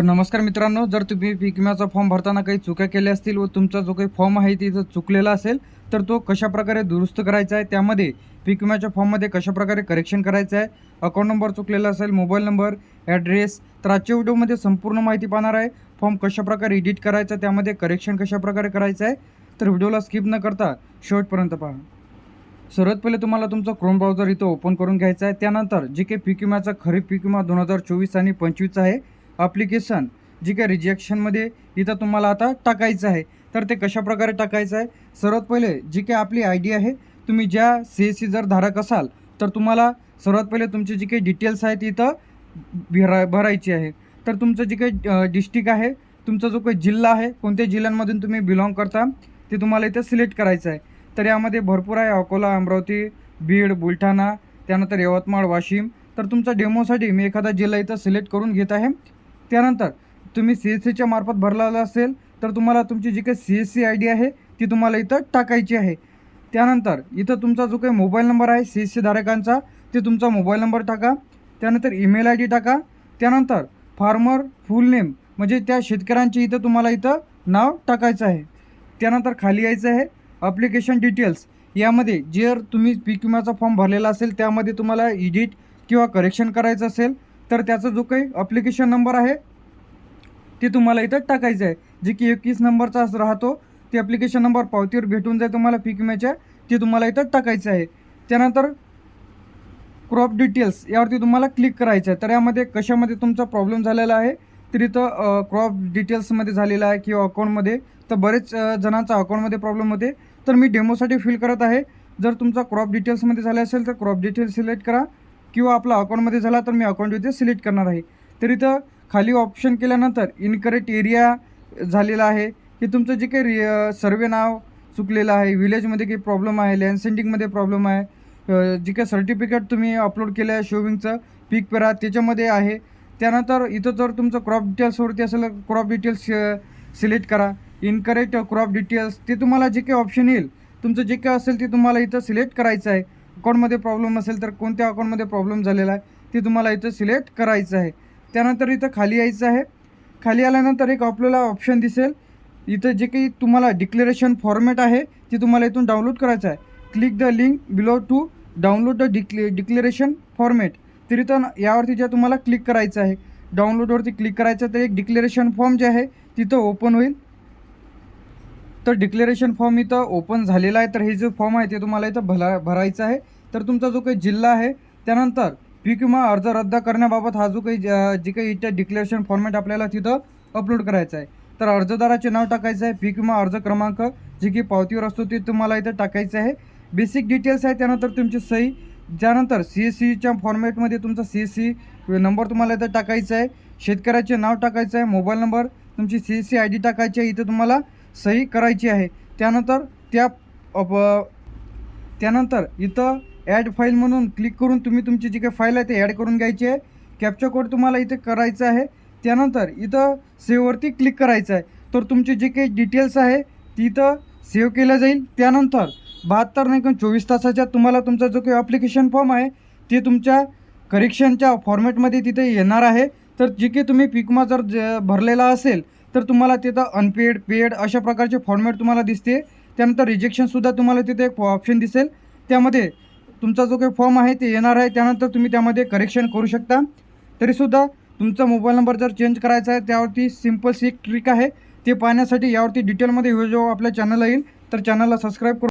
तर नमस्कार मित्रांनो जर तुम्ही पीक विम्याचा फॉर्म भरताना काही चुक्या केल्या असतील व तुमचा जो काही फॉर्म आहे तिथं चुकलेला असेल तर तो कशाप्रकारे दुरुस्त करायचा आहे त्यामध्ये पीक विम्याच्या फॉर्ममध्ये कशाप्रकारे करेक्शन करायचं आहे अकाउंट नंबर चुकलेला असेल मोबाईल नंबर ॲड्रेस तर आजच्या व्हिडिओमध्ये संपूर्ण माहिती पाहणार आहे फॉर्म कशाप्रकारे एडिट करायचा त्यामध्ये करेक्शन कशाप्रकारे करायचं आहे तर व्हिडिओला स्किप न करता शेवटपर्यंत पहा. सर्वात पहिले तुम्हाला तुमचं क्रोम ब्राउझर इथं ओपन करून घ्यायचा आहे त्यानंतर जे काही पीक विम्याचा खरीप पीक विमा दोन हजार चोवीस आणि पंचवीसचा आहे ॲप्लिकेशन जी काय रिजेक्शनमध्ये इथं तुम्हाला आता टाकायचं आहे. तर ते कशाप्रकारे टाकायचं आहे? सर्वात पहिले जी काही आपली आय डी आहे तुम्ही ज्या सी एस सी जर धारक असाल तर तुम्हाला सर्वात पहिले तुमचे जे काही डिटेल्स आहेत इथं भरा भरायची आहे. तर तुमचं जे काही डिस्ट्रिक्ट आहे तुमचा जो काही जिल्हा आहे कोणत्या जिल्ह्यांमधून तुम्ही बिलॉंग करता ते तुम्हाला इथं सिलेक्ट करायचं आहे. तर यामध्ये भरपूर आहे अकोला अमरावती बीड बुलढाणा त्यानंतर यवतमाळ वाशिम. तर तुमचा डेमोसाठी मी एखादा जिल्हा इथं सिलेक्ट करून घेत आहे. त्यानंतर तुम्ही सी एस सीच्या मार्फत भरलेला असेल तर तुम्हाला तुमची जी काही C S C I D आहे ती तुम्हाला इथं टाकायची आहे. त्यानंतर इथं तुमचा जो काही मोबाईल नंबर आहे सी एस सी धारकांचा ते तुमचा मोबाईल नंबर टाका. त्यानंतर ईमेल आय डी टाका. त्यानंतर फार्मर फुल नेम म्हणजे त्या शेतकऱ्यांचे इथं तुम्हाला इथं नाव टाकायचं आहे. त्यानंतर खाली यायचं आहे अप्लिकेशन डिटेल्स यामध्ये जर तुम्ही पीक विम्याचा फॉर्म भरलेला असेल त्यामध्ये तुम्हाला इडिट किंवा करेक्शन करायचं असेल तर त्याचा जो काही अप्लिकेशन नंबर आहे ते तुम्हाला इथं टाकायचं आहे. जे की एकवीस नंबरचा राहतो ते अप्लिकेशन नंबर पावतीवर भेटून जाईल तुम्हाला पीक विम्याच्या ते तुम्हाला इथं टाकायचं आहे. त्यानंतर क्रॉप डिटेल्स यावरती तुम्हाला क्लिक करायचं आहे. तर यामध्ये कशामध्ये तुमचा प्रॉब्लेम झालेला आहे तर इथं क्रॉप डिटेल्समध्ये झालेला आहे किंवा अकाउंटमध्ये तर बरेच जणांचा अकाउंटमध्ये प्रॉब्लेम होते. तर मी डेमोसाठी फिल करत आहे. जर तुमचा क्रॉप डिटेल्समध्ये झाला असेल तर क्रॉप डिटेल्स सिलेक्ट करा. किंवा आपला अकाउंटमध्ये झाला तर मी अकाउंट इथे सिलेक्ट करणार आहे. तर इथं खाली ऑप्शन केल्यानंतर इनकरेक्ट एरिया झालेला आहे. की तुमचं जे काही सर्वे नाव चुकलेलं आहे विलेजमध्ये काही प्रॉब्लेम आहे लँडसेंडिंगमध्ये प्रॉब्लेम आहे जे काही सर्टिफिकेट तुम्ही अपलोड केलं आहे शोविंगचं पीक पेरा त्याच्यामध्ये आहे. त्यानंतर इथं जर तुमचं क्रॉप डिटेल्सवरती असेल क्रॉप डिटेल्स सिलेक्ट करा. इनकरेक्ट क्रॉप डिटेल्स ते तुम्हाला जे काही ऑप्शन येईल तुमचं जे काही असेल ते तुम्हाला इथं सिलेक्ट करायचं आहे. अकाउंटमध्ये प्रॉब्लेम असेल तर कोणत्या अकाउंटमध्ये प्रॉब्लेम झालेला आहे ते तुम्हाला इथं सिलेक्ट करायचं आहे. त्यानंतर इथं खाली यायचं आहे. खाली आल्यानंतर एक आपल्याला ऑप्शन दिसेल. इथं जे काही तुम्हाला डिक्लेरेशन फॉर्मॅट आहे ते तुम्हाला इथून डाउनलोड करायचं आहे. Click the link below to download the decla declaration format तर इथं यावरती जे तुम्हाला क्लिक करायचं आहे डाउनलोडवरती क्लिक करायचं तर एक डिक्लेरेशन फॉर्म जे आहे तिथं ओपन होईल. तर डिक्लेरेशन फॉर्म इथं ओपन झालेला आहे. तर हे जे फॉर्म आहे ते तुम्हाला इथं भला भरायचं आहे. तर तुमचा जो काही जिल्हा आहे त्यानंतर पीक विमा अर्ज रद्द करण्याबाबत हा जो काही ज- जे काही इथं डिक्लेरेशन फॉर्मॅट आपल्याला तिथं अपलोड करायचं आहे. तर अर्जदाराचे नाव टाकायचं आहे पीक विमा अर्ज क्रमांक जे की पावतीवर असतो ते तुम्हाला इथं टाकायचं आहे. बेसिक डिटेल्स आहे त्यानंतर तुमची सही. त्यानंतर सी एस सीच्या फॉर्मॅटमध्ये तुमचा सी एस सी नंबर तुम्हाला इथं टाकायचा आहे. शेतकऱ्याचे नाव टाकायचं आहे मोबाईल नंबर तुमची C S C I D टाकायची आहे इथं तुम्हाला सही करायची आहे. त्यानंतर त्या त्यानंतर इथं ॲड फाईल म्हणून क्लिक करून तुम्ही तुमची जी काही फाईल आहे ते ॲड करून घ्यायची आहे. कॅप्चा कोड तुम्हाला इथे करायचं आहे. त्यानंतर इथं सेववरती क्लिक करायचं आहे. तर तुमचे जे काही डिटेल्स आहे ती इथं सेव्ह केलं जाईल. त्यानंतर बहात्तर नाही किंवा चोवीस तासाच्या तुम्हाला तुमचा जो काही ॲप्लिकेशन फॉर्म आहे ते तुमच्या करेक्शनच्या फॉर्मॅटमध्ये तिथे येणार आहे. तर जे काही तुम्ही पिकमा जर ज भरलेला असेल तर तुम्हाला तिथं अनपेड पेड अशा प्रकारचे फॉर्मॅट तुम्हाला दिसते. त्यानंतर रिजेक्शनसुद्धा तुम्हाला तिथे एक ऑप्शन दिसेल. त्यामध्ये तुमचा जो काही फॉर्म आहे ते येणार आहे. त्यानंतर तुम्ही त्यामध्ये करेक्शन करू शकता. तरीसुद्धा तुमचा मोबाईल नंबर जर चेंज करायचा आहे त्यावरती सिंपल सी एक ट्रिक आहे. ते पाहण्यासाठी यावरती डिटेलमध्ये व्हिडिओ आपल्या चॅनलला येईल. तर चॅनलला सबस्क्राईब करू